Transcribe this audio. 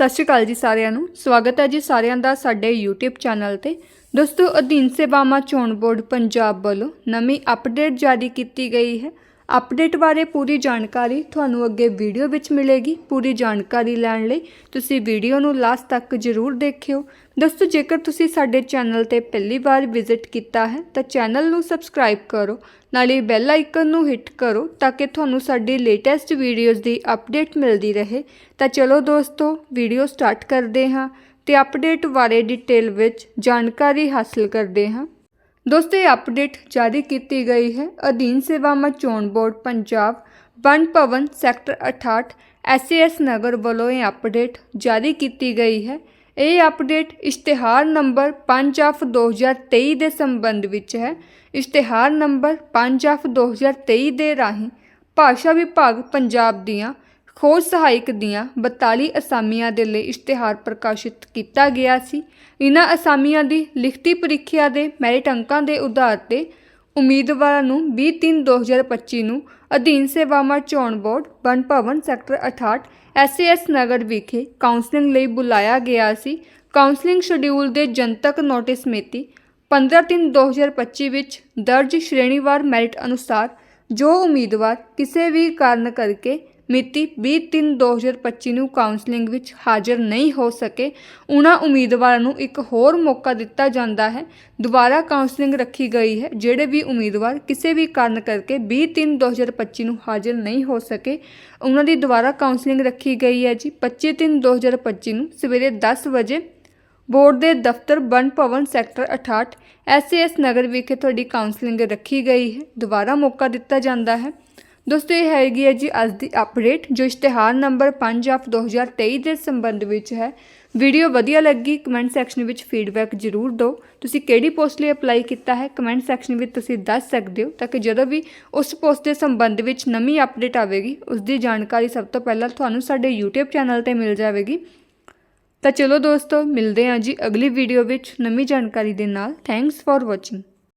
ਸਤਿ ਸ਼੍ਰੀ ਅਕਾਲ ਜੀ ਸਾਰਿਆਂ ਨੂੰ। ਸਵਾਗਤ ਹੈ ਜੀ ਸਾਰਿਆਂ ਦਾ ਸਾਡੇ YouTube ਚੈਨਲ ਤੇ। ਦੋਸਤੋ, ਅਧੀਨ ਸੇਵਾਵਾਂ ਚੋਣ ਬੋਰਡ ਪੰਜਾਬ ਵੱਲੋਂ ਨਵੀਂ ਅਪਡੇਟ ਜਾਰੀ ਕੀਤੀ ਗਈ ਹੈ। ਅਪਡੇਟ ਬਾਰੇ ਪੂਰੀ ਜਾਣਕਾਰੀ ਤੁਹਾਨੂੰ ਅੱਗੇ ਵੀਡੀਓ ਵਿੱਚ ਮਿਲੇਗੀ। ਪੂਰੀ ਜਾਣਕਾਰੀ ਲੈਣ ਲਈ ਤੁਸੀਂ ਵੀਡੀਓ ਨੂੰ ਲਾਸਟ ਤੱਕ ਜ਼ਰੂਰ ਦੇਖਿਓ। ਦੋਸਤੋ, ਜੇਕਰ ਤੁਸੀਂ ਸਾਡੇ ਚੈਨਲ ਤੇ ਪਹਿਲੀ ਵਾਰ ਵਿਜ਼ਿਟ ਕੀਤਾ ਹੈ, ਤਾਂ ਚੈਨਲ ਨੂੰ ਸਬਸਕ੍ਰਾਈਬ ਕਰੋ, ਨਾਲੇ ਬੈਲ ਆਈਕਨ ਨੂੰ ਹਿੱਟ ਕਰੋ ਤਾਂ ਕਿ ਤੁਹਾਨੂੰ ਸਾਡੀ ਲੇਟੈਸਟ ਵੀਡੀਓਜ਼ ਦੀ ਅਪਡੇਟ ਮਿਲਦੀ ਰਹੇ। ਤਾਂ ਚਲੋ ਦੋਸਤੋ, ਵੀਡੀਓ ਸਟਾਰਟ ਕਰਦੇ ਹਾਂ ਤੇ ਅਪਡੇਟ ਬਾਰੇ ਡਿਟੇਲ ਵਿੱਚ ਜਾਣਕਾਰੀ ਹਾਸਲ ਕਰਦੇ ਹਾਂ। ਦੋਸਤੋ, ਇਹ ਅਪਡੇਟ ਜਾਰੀ ਕੀਤੀ ਗਈ ਹੈ। ਅਧੀਨ ਸੇਵਾਵਾਂ ਚੋਣ board, Punjab Van Bhawan sector 68 SAS Nagar ਵੱਲੋਂ ਇਹ ਅਪਡੇਟ ਜਾਰੀ ਕੀਤੀ ਗਈ ਹੈ। ਇਹ ਅਪਡੇਟ ਇਸ਼ਤਿਹਾਰ ਨੰਬਰ 5 ਆਫ 2023 ਦੇ ਸੰਬੰਧ ਵਿੱਚ ਹੈ। ਇਸ਼ਤਿਹਾਰ ਨੰਬਰ 5 ਆਫ 2023 ਦੇ ਰਾਹੀਂ ਭਾਸ਼ਾ ਵਿਭਾਗ ਪੰਜਾਬ ਦੀਆਂ ਖੋਜ ਸਹਾਇਕ ਦੀਆਂ 42 ਅਸਾਮੀਆਂ ਦੇ ਲਈ ਇਸ਼ਤਿਹਾਰ ਪ੍ਰਕਾਸ਼ਿਤ ਕੀਤਾ ਗਿਆ ਸੀ। ਇਹਨਾਂ ਅਸਾਮੀਆਂ ਦੀ ਲਿਖਤੀ ਪ੍ਰੀਖਿਆ ਦੇ ਮੈਰਿਟ ਅੰਕਾਂ ਦੇ ਆਧਾਰ ਤੇ ਉਮੀਦਵਾਰਾਂ ਨੂੰ 20/3/2025 ਨੂੰ ਅਧੀਨ ਸੇਵਾਵਾਂ ਚੋਣ board Van Bhawan, sector 68 SAS Nagar ਵਿਖੇ ਕਾਉਂਸਲਿੰਗ ਲਈ ਬੁਲਾਇਆ ਗਿਆ ਸੀ। ਕਾਉਂਸਲਿੰਗ ਸ਼ਡਿਊਲ ਦੇ ਜਨਤਕ ਨੋਟਿਸ ਮਿਤੀ 15/3/2025 ਵਿੱਚ ਦਰਜ ਸ਼੍ਰੇਣੀਵਾਰ ਮੈਰਿਟ ਅਨੁਸਾਰ ਜੋ ਉਮੀਦਵਾਰ ਕਿਸੇ ਵੀ ਕਾਰਨ ਕਰਕੇ ਮਿਤੀ 20/3/2025 ਨੂੰ ਕਾਉਂਸਲਿੰਗ ਵਿੱਚ ਹਾਜ਼ਰ ਨਹੀਂ ਹੋ ਸਕੇ ਉਹਨਾਂ ਉਮੀਦਵਾਰਾਂ ਨੂੰ ਇੱਕ ਹੋਰ ਮੌਕਾ ਦਿੱਤਾ ਜਾਂਦਾ ਹੈ। ਦੁਬਾਰਾ ਕਾਉਂਸਲਿੰਗ ਰੱਖੀ ਗਈ ਹੈ, ਜਿਹੜੇ ਵੀ ਉਮੀਦਵਾਰ ਕਿਸੇ ਵੀ ਕਾਰਨ ਕਰਕੇ 20/3/2025 ਨੂੰ ਹਾਜ਼ਰ ਨਹੀਂ ਹੋ ਸਕੇ ਉਹਨਾਂ ਦੀ ਦੁਬਾਰਾ ਕਾਉਂਸਲਿੰਗ ਰੱਖੀ ਗਈ ਹੈ ਜੀ। 25/3/2025 ਨੂੰ ਸਵੇਰੇ 10 ਵਜੇ ਬੋਰਡ ਦੇ ਦਫ਼ਤਰ ਬਨ ਭਵਨ ਸੈਕਟਰ 68 ਐਸਏਐਸ ਨਗਰ ਵਿਖੇ ਤੁਹਾਡੀ ਕਾਉਂਸਲਿੰਗ ਰੱਖੀ ਗਈ ਹੈ। ਦੁਬਾਰਾ ਮੌਕਾ ਦਿੱਤਾ ਜਾਂਦਾ ਹੈ। ਦੋਸਤੋ, ਇਹ ਹੈਗੀ ਹੈ ਜੀ ਅੱਜ ਦੀ ਅਪਡੇਟ ਜੋ ਇਸ਼ਤਿਹਾਰ ਨੰਬਰ 5 ਆਫ 2023 ਦੇ ਸੰਬੰਧ ਵਿੱਚ ਹੈ। ਵੀਡੀਓ ਵਧੀਆ ਲੱਗੀ ਕਮੈਂਟ ਸੈਕਸ਼ਨ ਵਿੱਚ ਫੀਡਬੈਕ ਜ਼ਰੂਰ ਦਿਓ। ਤੁਸੀਂ ਕਿਹੜੀ ਪੋਸਟ ਲਈ ਅਪਲਾਈ ਕੀਤਾ ਹੈ ਕਮੈਂਟ ਸੈਕਸ਼ਨ ਵਿੱਚ ਤੁਸੀਂ ਦੱਸ ਸਕਦੇ ਹੋ, ਤਾਂ ਕਿ ਜਦੋਂ ਵੀ ਉਸ ਪੋਸਟ ਦੇ ਸੰਬੰਧ ਵਿੱਚ ਨਵੀਂ ਅਪਡੇਟ ਆਵੇਗੀ, ਉਸ ਦੀ ਜਾਣਕਾਰੀ ਸਭ ਤੋਂ ਪਹਿਲਾਂ ਤੁਹਾਨੂੰ ਸਾਡੇ YouTube ਚੈਨਲ ਤੇ ਮਿਲ ਜਾਵੇਗੀ। ਤਾਂ ਚਲੋ ਦੋਸਤੋ, ਮਿਲਦੇ ਹਾਂ ਜੀ ਅਗਲੀ ਵੀਡੀਓ ਵਿੱਚ ਨਵੀਂ ਜਾਣਕਾਰੀ ਦੇ ਨਾਲ। Thanks for watching